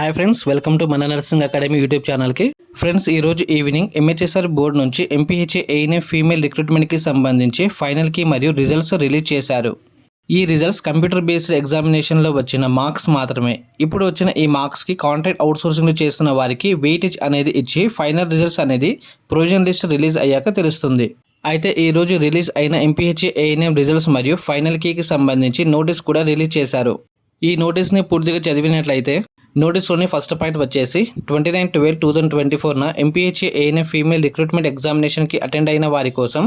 Hi friends welcome to మన nursing academy YouTube ఛానల్కి friends ఈ రోజు ఈవినింగ్ ఎంహెచ్ఎస్ఆర్ బోర్డు నుంచి ఎంపీహెచ్ఏ ఏఎన్ఏ ఫీమేల్ రిక్రూట్మెంట్కి సంబంధించి ఫైనల్కి మరియు రిజల్ట్స్ రిలీజ్ చేశారు. ఈ రిజల్ట్స్ కంప్యూటర్ బేస్డ్ ఎగ్జామినేషన్లో వచ్చిన మార్క్స్ మాత్రమే. ఇప్పుడు వచ్చిన ఈ మార్క్స్కి కాంట్రాక్ట్ అవుట్సోర్సింగ్లు చేస్తున్న వారికి వెయిటేజ్ అనేది ఇచ్చి ఫైనల్ రిజల్ట్స్ అనేది ప్రొవిజన్ లిస్ట్ రిలీజ్ అయ్యాక తెలుస్తుంది. అయితే ఈ రోజు రిలీజ్ అయిన ఎంపీహెచ్ఏ ఏఎన్ఎం రిజల్ట్స్ మరియు ఫైనల్ కీకి సంబంధించి నోటీస్ కూడా రిలీజ్ చేశారు. ఈ నోటీస్ని పూర్తిగా చదివినట్లయితే నోటీస్లోని ఫస్ట్ పాయింట్ వచ్చేసి twenty nine twelve two thousand twenty ఫోర్న MPHA ANM female recruitment ఎగ్జామినేషన్కి అటెండ్ అయిన వారి కోసం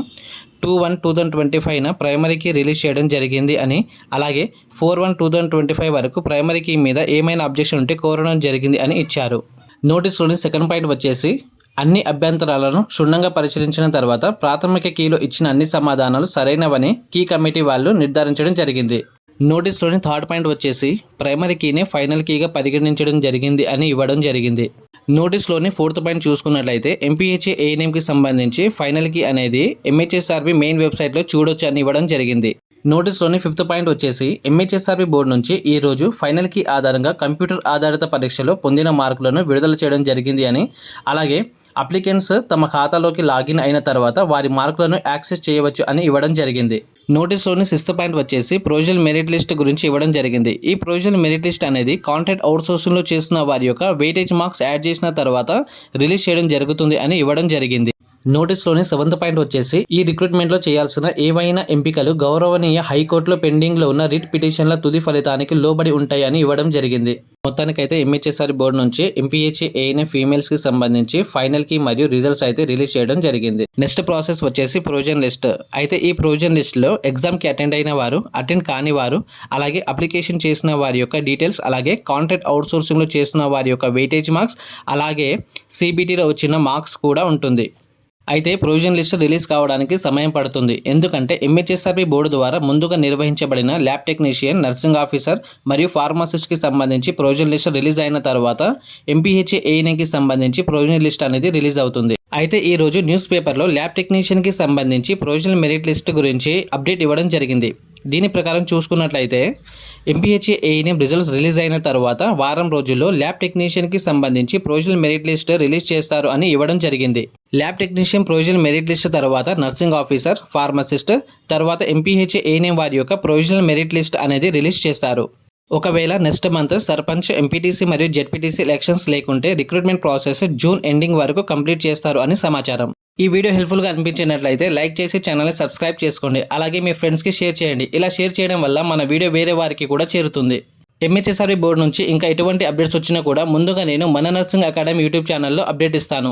two one two thousand twenty ఫైవ్న ప్రైమరీకి రిలీజ్ చేయడం జరిగింది అని అలాగే four one two thousand twenty five వరకు ప్రైమరీకి మీద ఏమైనా అబ్జెక్షన్ ఉంటే కోరడం జరిగింది అని ఇచ్చారు. నోటీస్లోని సెకండ్ పాయింట్ వచ్చేసి అన్ని అభ్యంతరాలను క్షుణ్ణంగా పరిశీలించిన తర్వాత ప్రాథమిక కీలో ఇచ్చిన అన్ని సమాధానాలు సరైనవని కీ కమిటీ వాళ్ళు నిర్ధారించడం జరిగింది. నోటీస్లోని థర్డ్ పాయింట్ వచ్చేసి ప్రైమరీ కీనే ఫైనల్ కీగా పరిగణించడం జరిగింది అని ఇవ్వడం జరిగింది. నోటీస్లోని ఫోర్త్ పాయింట్ చూసుకున్నట్లయితే ఎంపీహెచ్ఏ ఏఎన్ఎంకి సంబంధించి ఫైనల్ కీ అనేది ఎంహెచ్ఎస్ఆర్బి మెయిన్ వెబ్సైట్లో చూడొచ్చు అని ఇవ్వడం జరిగింది. నోటీస్లోని ఫిఫ్త్ పాయింట్ వచ్చేసి ఎంహెచ్ఎస్ఆర్బి బోర్డు నుంచి ఈ రోజు ఫైనల్ కీ ఆధారంగా కంప్యూటర్ ఆధారిత పరీక్షలో పొందిన మార్కులను విడుదల చేయడం జరిగింది అని అలాగే అప్లికెంట్స్ తమ ఖాతాలోకి లాగిన్ అయిన తర్వాత వారి మార్కులను యాక్సెస్ చేయవచ్చు అని ఇవ్వడం జరిగింది. నోటీస్లోని సిక్స్త్ పాయింట్ వచ్చేసి ప్రొవిజనల్ మెరిట్ లిస్ట్ గురించి ఇవ్వడం జరిగింది. ఈ ప్రొవిజనల్ మెరిట్ లిస్ట్ అనేది కాంట్రాక్ట్ అవుట్సోర్సింగ్లో చేస్తున్న వారి యొక్క వెయిటేజ్ మార్క్స్ యాడ్ చేసిన తర్వాత రిలీజ్ చేయడం జరుగుతుంది అని ఇవ్వడం జరిగింది. నోటీస్లోని సెవెంత్ పాయింట్ వచ్చేసి ఈ రిక్రూట్మెంట్లో చేయాల్సిన ఏవైనా ఎంపికలు గౌరవనీయ హైకోర్టులో పెండింగ్లో ఉన్న రిట్ పిటిషన్ల తుది ఫలితానికి లోబడి ఉంటాయి అని ఇవ్వడం జరిగింది. మొత్తానికైతే ఎంహెచ్ఎస్ఆర్ బోర్డు నుంచి ఎంపీహెచ్ఏ ఏఎన్ఏ ఫీమేల్స్కి సంబంధించి ఫైనల్కి మరియు రిజల్ట్స్ అయితే రిలీజ్ చేయడం జరిగింది. నెక్స్ట్ ప్రాసెస్ వచ్చేసి ప్రొవిజన్ లిస్ట్ అయితే ఈ ప్రొవిజన్ లిస్ట్లో ఎగ్జామ్కి అటెండ్ అయిన వారు అటెండ్ కాని వారు అలాగే అప్లికేషన్ చేసిన వారి యొక్క డీటెయిల్స్ అలాగే కాంట్రాక్ట్ అవుట్సోర్సింగ్లో చేసిన వారి యొక్క వెయిటేజ్ మార్క్స్ అలాగే సిబిటీలో వచ్చిన మార్క్స్ కూడా ఉంటుంది. అయితే ప్రొవిజన్ లిస్ట్ రిలీజ్ కావడానికి సమయం పడుతుంది. ఎందుకంటే ఎంహెచ్ఎస్ఆర్పి బోర్డు ద్వారా ముందుగా నిర్వహించబడిన ల్యాబ్ టెక్నీషియన్ నర్సింగ్ ఆఫీసర్ మరియు ఫార్మసిస్ట్కి సంబంధించి ప్రొవిజన్ లిస్ట్ రిలీజ్ అయిన తర్వాత ఎంపీహెచ్ఏ ఏఎన్ఏకి సంబంధించి ప్రొవిజన్ లిస్ట్ అనేది రిలీజ్ అవుతుంది. అయితే ఈ రోజు న్యూస్ పేపర్లో ల్యాబ్ టెక్నీషియన్కి సంబంధించి ప్రొవిజనల్ మెరిట్ లిస్ట్ గురించి అప్డేట్ ఇవ్వడం జరిగింది. దీని ప్రకారం చూసుకున్నట్లయితే ఎంపీహెచ్ఏ ఏఎన్ఎం రిజల్ట్స్ రిలీజ్ అయిన తర్వాత వారం రోజుల్లో ల్యాబ్ టెక్నీషియన్కి సంబంధించి ప్రొవిజనల్ మెరిట్ లిస్ట్ రిలీజ్ చేస్తారు అని ఇవ్వడం జరిగింది. Lab technician provisional merit list తర్వాత నర్సింగ్ ఆఫీసర్ ఫార్మసిస్ట్ తర్వాత ఎంపీహెచ్ఏ ఏఎన్ఎం వారి యొక్క ప్రొవిజనల్ మెరిట్ లిస్ట్ అనేది రిలీజ్ చేస్తారు. ఒకవేళ నెక్స్ట్ మంత్ సర్పంచ్ ఎంపీటీసీ మరియు జెడ్పీటీసీ ఎలక్షన్స్ లేకుంటే రిక్రూట్మెంట్ ప్రాసెస్ జూన్ ఎండింగ్ వరకు కంప్లీట్ చేస్తారు అని సమాచారం. ఈ వీడియో హెల్ప్ఫుల్గా అనిపించినట్లయితే లైక్ చేసి ఛానల్ని సబ్స్క్రైబ్ చేసుకోండి. అలాగే మీ ఫ్రెండ్స్కి షేర్ చేయండి. ఇలా షేర్ చేయడం వల్ల మన వీడియో వేరే వారికి కూడా చేరుతుంది. ఎంహెచ్ఎస్ఆర్బీ బోర్డు నుంచి ఇంకా ఎటువంటి అప్డేట్స్ వచ్చినా కూడా ముందుగా నేను మన నర్సింగ్ అకాడమీ యూట్యూబ్ ఛానల్లో అప్డేట్ ఇస్తాను.